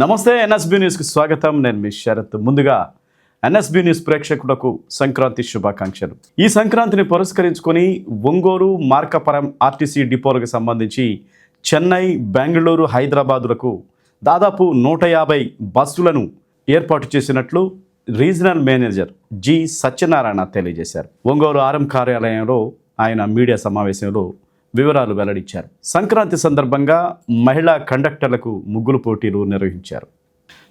నమస్తే ఎన్ఎస్బి న్యూస్కి స్వాగతం. నేను మీ శరత్. ముందుగా ఎన్ఎస్బి న్యూస్ ప్రేక్షకులకు సంక్రాంతి శుభాకాంక్షలు. ఈ సంక్రాంతిని పురస్కరించుకొని ఒంగోలు మార్కపురం ఆర్టీసీ డిపోలకు సంబంధించి చెన్నై బెంగళూరు హైదరాబాదులకు దాదాపు నూట యాభై బస్సులను ఏర్పాటు చేసినట్లు రీజనల్ మేనేజర్ జి సత్యనారాయణ తెలియజేశారు. ఒంగోలు ఆర్ఎం కార్యాలయంలో ఆయన మీడియా సమావేశంలో వివరాలు వెల్లడించారు. సంక్రాంతి సందర్భంగా మహిళా కండక్టర్లకు ముగ్గులు పోటీలు నిర్వహించారు.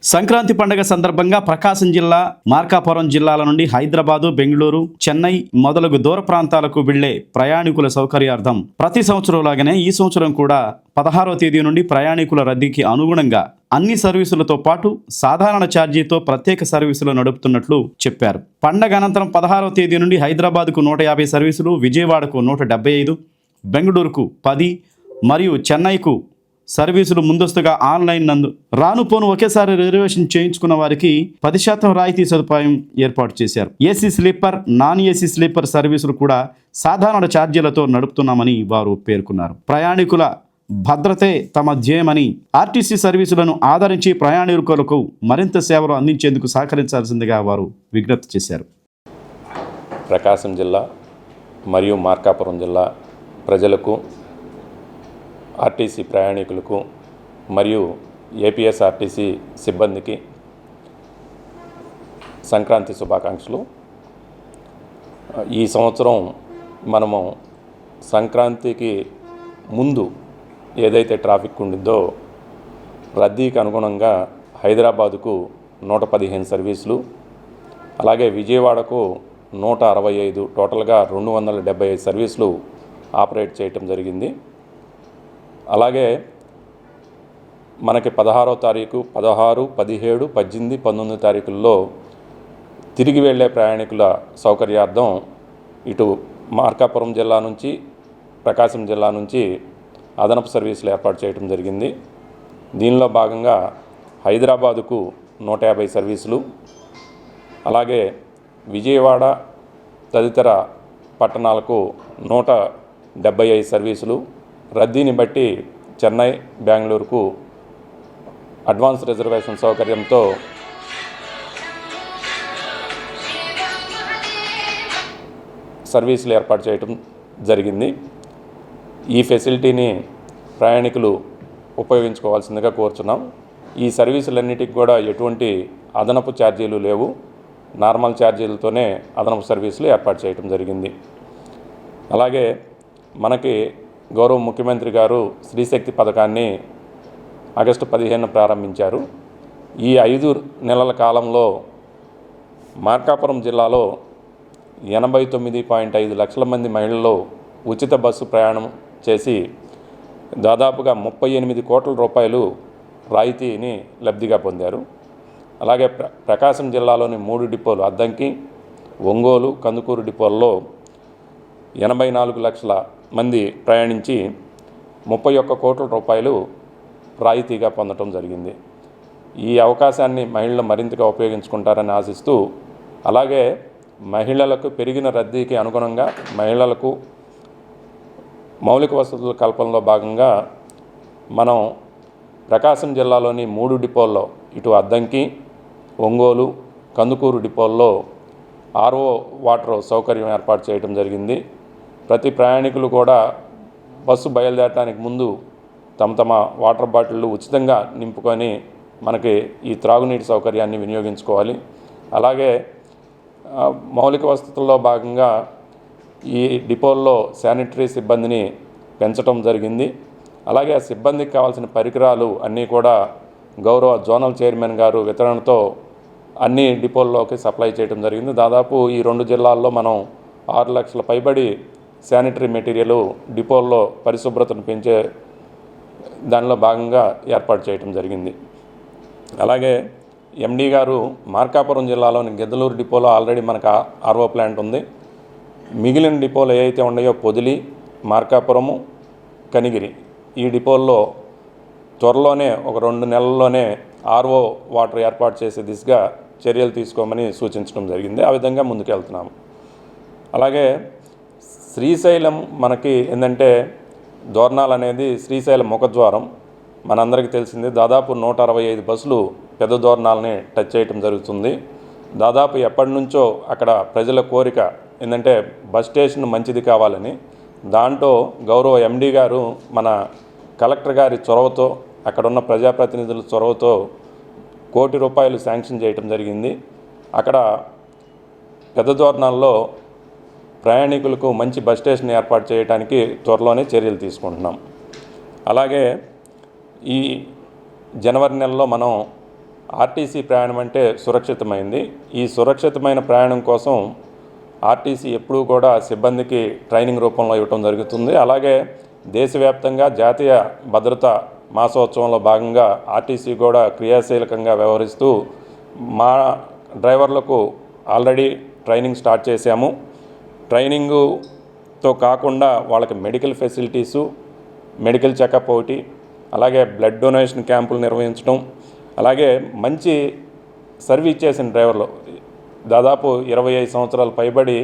సంక్రాంతి పండుగ సందర్భంగా ప్రకాశం జిల్లా మార్కాపురం జిల్లాల నుండి హైదరాబాదు బెంగళూరు చెన్నై మొదలగు దూర ప్రాంతాలకు వెళ్ళే ప్రయాణికుల సౌకర్యార్థం ప్రతి సంవత్సరం లాగానే ఈ సంవత్సరం కూడా పదహారో తేదీ నుండి ప్రయాణికుల రద్దీకి అనుగుణంగా అన్ని సర్వీసులతో పాటు సాధారణ ఛార్జీతో ప్రత్యేక సర్వీసులు నడుపుతున్నట్లు చెప్పారు. పండగ అనంతరం పదహారో తేదీ నుండి హైదరాబాద్కు నూట యాభై సర్వీసులు విజయవాడకు నూట డెబ్బై ఐదు బెంగళూరుకు పది మరియు చెన్నైకు సర్వీసులు ముందస్తుగా ఆన్లైన్ నందు రాను పోను ఒకేసారి రిజర్వేషన్ చేయించుకున్న వారికి పది శాతం రాయితీ సదుపాయం ఏర్పాటు చేశారు. AC sleeper non AC sleeper సర్వీసులు కూడా సాధారణ ఛార్జీలతో నడుపుతున్నామని వారు పేర్కొన్నారు. ప్రయాణికుల భద్రతే తమ ధ్యేయమని ఆర్టీసీ సర్వీసులను ఆదరించి ప్రయాణికులకు మరింత సేవలు అందించేందుకు సహకరించాల్సిందిగా వారు విజ్ఞప్తి చేశారు. ప్రకాశం జిల్లా మరియు మార్కాపురం జిల్లా ప్రజలకు ఆర్టీసీ ప్రయాణికులకు మరియు ఏపీఎస్ఆర్టీసీ సిబ్బందికి సంక్రాంతి శుభాకాంక్షలు. ఈ సంవత్సరం మనము సంక్రాంతికి ముందు ఏదైతే ట్రాఫిక్ ఉండిందో రద్దీకి అనుగుణంగా హైదరాబాదుకు నూట పదిహేను సర్వీసులు అలాగే విజయవాడకు నూట అరవై ఐదు టోటల్గా రెండు వందల డెబ్బై ఐదు సర్వీసులు ఆపరేట్ చేయటం జరిగింది. అలాగే మనకి పదహారో తారీఖు పదహారు పదిహేడు పద్దెనిమిది పంతొమ్మిది తారీఖుల్లో తిరిగి వెళ్ళే ప్రయాణికుల సౌకర్యార్థం ఇటు మార్కాపురం జిల్లా నుంచి ప్రకాశం జిల్లా నుంచి అదనపు సర్వీసులు ఏర్పాటు చేయడం జరిగింది. దీనిలో భాగంగా హైదరాబాదుకు నూట యాభై సర్వీసులు అలాగే విజయవాడ తదితర పట్టణాలకు నూట డెబ్బై ఐదు సర్వీసులు. రద్దీని బట్టి చెన్నై బెంగళూరుకు అడ్వాన్స్ రిజర్వేషన్ సౌకర్యంతో సర్వీసులు ఏర్పాటు చేయటం జరిగింది. ఈ ఫెసిలిటీని ప్రయాణికులు ఉపయోగించుకోవాల్సిందిగా కోరుచున్నాం. ఈ సర్వీసులన్నిటికి కూడా ఎటువంటి అదనపు ఛార్జీలు లేవు. నార్మల్ ఛార్జీలతోనే అదనపు సర్వీసులు ఏర్పాటు చేయడం జరిగింది. అలాగే మనకి గౌరవ ముఖ్యమంత్రి గారు స్త్రీశక్తి పథకాన్ని ఆగస్టు పదిహేను ప్రారంభించారు. ఈ ఐదు నెలల కాలంలో మార్కాపురం జిల్లాలో ఎనభై తొమ్మిది పాయింట్ ఐదు లక్షల మంది మహిళలు ఉచిత బస్సు ప్రయాణం చేసి దాదాపుగా ముప్పై ఎనిమిది కోట్ల రూపాయలు రాయితీని లబ్ధిగా పొందారు. అలాగే ప్ర ప్రకాశం జిల్లాలోని మూడు డిపోలు అద్దంకి ఒంగోలు కందుకూరు డిపోల్లో ఎనభై నాలుగు లక్షల మంది ప్రయాణించి ముప్పై ఒక్క కోట్ల రూపాయలు రాయితీగా పొందటం జరిగింది. ఈ అవకాశాన్ని మహిళలు మరింతగా ఉపయోగించుకుంటారని ఆశిస్తూ అలాగే మహిళలకు పెరిగిన రద్దీకి అనుగుణంగా మహిళలకు మౌలిక వసతుల కల్పనలో భాగంగా మనం ప్రకాశం జిల్లాలోని మూడు డిపోల్లో ఇటు అద్దంకి ఒంగోలు కందుకూరు డిపోల్లో ఆర్ఓ వాటర్ సౌకర్యం ఏర్పాటు చేయడం జరిగింది. ప్రతి ప్రయాణికులు కూడా బస్సు బయలుదేరడానికి ముందు తమ తమ వాటర్ బాటిళ్ళు ఉచితంగా నింపుకొని మనకి ఈ త్రాగునీటి సౌకర్యాన్ని వినియోగించుకోవాలి. అలాగే మౌలిక వసతుల్లో భాగంగా ఈ డిపోల్లో శానిటరీ సిబ్బందిని పెంచడం జరిగింది. అలాగే ఆ సిబ్బందికి కావాల్సిన పరికరాలు అన్నీ కూడా గౌరవ జోనల్ చైర్మన్ గారు వితరణతో అన్ని డిపోల్లోకి సప్లై చేయడం జరిగింది. దాదాపు ఈ రెండు జిల్లాల్లో మనం ఆరు లక్షల పైబడి శానిటరీ మెటీరియల్ డిపోల్లో పరిశుభ్రతను పెంచే దానిలో భాగంగా ఏర్పాటు చేయడం జరిగింది. అలాగే ఎండి గారు మార్కాపురం జిల్లాలోని గిద్దలూరు డిపోలో ఆల్రెడీ మనకు ఆర్ఓ ప్లాంట్ ఉంది. మిగిలిన డిపోలు ఏవైతే ఉన్నాయో పొదిలి మార్కాపురము కనిగిరి ఈ డిపోల్లో త్వరలోనే ఒక రెండు నెలల్లోనే ఆర్ఓ వాటర్ ఏర్పాటు చేసే దిశగా చర్యలు తీసుకోమని సూచించడం జరిగింది. ఆ విధంగా ముందుకెళ్తున్నాము. అలాగే శ్రీశైలం మనకి ఏంటంటే దోర్నాల్ అనేది శ్రీశైలం ముఖద్వారం. మనందరికీ తెలిసింది దాదాపు నూట అరవై ఐదు బస్సులు పెద్ద దోర్నాల్ని టచ్ చేయటం జరుగుతుంది. దాదాపు ఎప్పటి నుంచో అక్కడ ప్రజల కోరిక ఏంటంటే బస్ స్టేషన్ మంచిది కావాలని. దాంట్లో గౌరవ ఎండి గారు మన కలెక్టర్ గారి చొరవతో అక్కడ ఉన్న ప్రజాప్రతినిధుల చొరవతో కోటి రూపాయలు శాంక్షన్ చేయటం జరిగింది. అక్కడ పెద్ద దోర్నాల్లో ప్రయాణికులకు మంచి బస్ స్టేషన్ ఏర్పాటు చేయడానికి త్వరలోనే చర్యలు తీసుకుంటున్నాం. అలాగే ఈ జనవరి నెలలో మనం ఆర్టీసీ ప్రయాణం అంటే సురక్షితమైంది. ఈ సురక్షితమైన ప్రయాణం కోసం ఆర్టీసీ ఎప్పుడూ కూడా సిబ్బందికి ట్రైనింగ్ రూపంలో ఇవ్వటం జరుగుతుంది. అలాగే దేశవ్యాప్తంగా జాతీయ భద్రత మాసోత్సవంలో భాగంగా ఆర్టీసీ కూడా క్రియాశీలకంగా వ్యవహరిస్తూ మా డ్రైవర్లకు ఆల్రెడీ ట్రైనింగ్ స్టార్ట్ చేశాము. ట్రైనింగుతో కాకుండా వాళ్ళకి మెడికల్ ఫెసిలిటీసు మెడికల్ చెకప్ ఒకటి అలాగే బ్లడ్ డొనేషన్ క్యాంపులు నిర్వహించడం అలాగే మంచి సర్వీస్ చేసిన డ్రైవర్లు. దాదాపు ఇరవై ఐదు సంవత్సరాలు పైబడి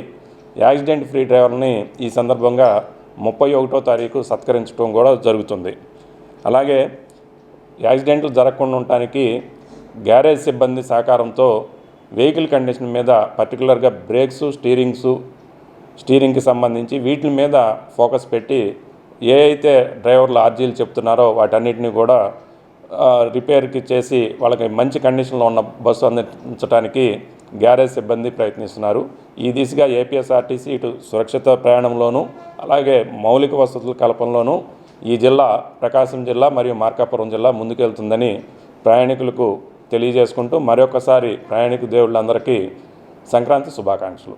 యాక్సిడెంట్ ఫ్రీ డ్రైవర్ని ఈ సందర్భంగా ముప్పై ఒకటో తారీఖు సత్కరించడం కూడా జరుగుతుంది. అలాగే యాక్సిడెంట్లు జరగకుండా ఉండటానికి గ్యారేజ్ సిబ్బంది సహకారంతో వెహికల్ కండిషన్ మీద పర్టికులర్గా బ్రేక్స్ స్టీరింగ్సు స్టీరింగ్కి సంబంధించి వీటి మీద ఫోకస్ పెట్టి ఏ అయితే డ్రైవర్లు ఆర్జీలు చెప్తున్నారో వాటన్నిటిని కూడా రిపేర్కి చేసి వాళ్ళకి మంచి కండిషన్లో ఉన్న బస్సు అందించడానికి గ్యారేజ్ సిబ్బంది ప్రయత్నిస్తున్నారు. ఈ దిశగా ఏపీఎస్ఆర్టీసీ ఇటు సురక్షిత ప్రయాణంలోనూ అలాగే మౌలిక వసతుల కల్పనలోనూ ఈ జిల్లా ప్రకాశం జిల్లా మరియు మార్కాపురం జిల్లా ముందుకెళ్తుందని ప్రయాణికులకు తెలియజేసుకుంటూ మరొకసారి ప్రయాణిక దేవుళ్ళందరికీ సంక్రాంతి శుభాకాంక్షలు.